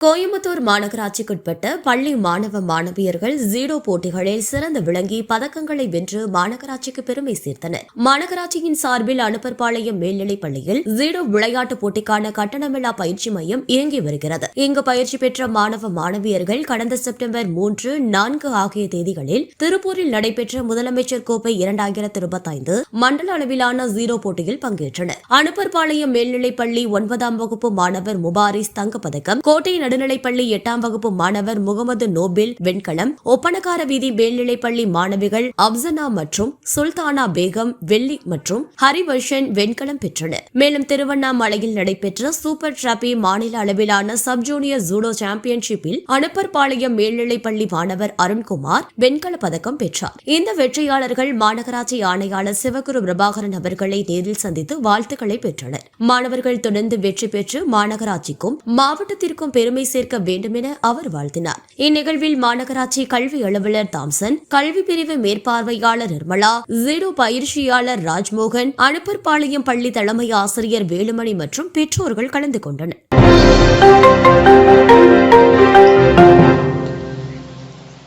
கோயம்புத்தூர் மாநகராட்சிக்குட்பட்ட பள்ளி மாணவ மாணவியர்கள் ஜீடோ போட்டிகளில் சிறந்து விளங்கி பதக்கங்களை வென்று மாநகராட்சிக்கு பெருமை சேர்த்தனர். மாநகராட்சியின் சார்பில் அனுப்பர்பாளையம் மேல்நிலைப் பள்ளியில் ஜீடோ விளையாட்டுப் போட்டிக்கான கட்டணமில்லா பயிற்சி மையம் இயங்கி வருகிறது. இங்கு பயிற்சி பெற்ற மாணவ மாணவியர்கள் கடந்த செப்டம்பர் மூன்று நான்கு ஆகிய தேதிகளில் திருப்பூரில் நடைபெற்ற முதலமைச்சர் கோப்பை இரண்டாயிரத்து இருபத்தைந்து மண்டல அளவிலான ஜீரோ போட்டியில் பங்கேற்றனர். அனுப்பர்பாளையம் மேல்நிலைப் பள்ளி ஒன்பதாம் வகுப்பு மாணவர் முபாரிஸ் தங்கப்பதக்கம் கோட்டை நடுநிலைப்பள்ளி எட்டாம் வகுப்பு மாணவர் முகமது நோபில் வெண்கலம் ஒப்பனக்கார வீதி மேல்நிலைப்பள்ளி மாணவிகள் அப்சனா மற்றும் சுல்தானா பேகம் வெள்ளி மற்றும் ஹரிவர்ஷன் வெண்கலம் பெற்றனர். மேலும் திருவண்ணாமலையில் நடைபெற்ற சூப்பர் டிராபி மாநில அளவிலான சப் ஜூனியர் ஜூடோ சாம்பியன்ஷிப்பில் அனுப்பர்பாளையம் மேல்நிலைப்பள்ளி மாணவர் அருண்குமார் வெண்கல பதக்கம் பெற்றார். இந்த வெற்றியாளர்கள் மாநகராட்சி ஆணையாளர் சிவகுரு பிரபாகரன் அவர்களை நேரில் சந்தித்து வாழ்த்துக்களை பெற்றனர். மாணவர்கள் தொடர்ந்து வெற்றி பெற்று மாநகராட்சிக்கும் மாவட்டத்திற்கும் பெருமை சேர்க்க வேண்டும் என அவர் வாழ்த்தினார். இந்நிகழ்வில் மாநகராட்சி கல்வி அலுவலர் தாம்சன் கல்வி பிரிவு மேற்பார்வையாளர் நிர்மலா ஜீரோ பயிற்சியாளர் ராஜ்மோகன் அனுப்பர்பாளையம் பள்ளி தலைமை ஆசிரியர் வேலுமணி மற்றும் பெற்றோர்கள் கலந்து கொண்டனர்.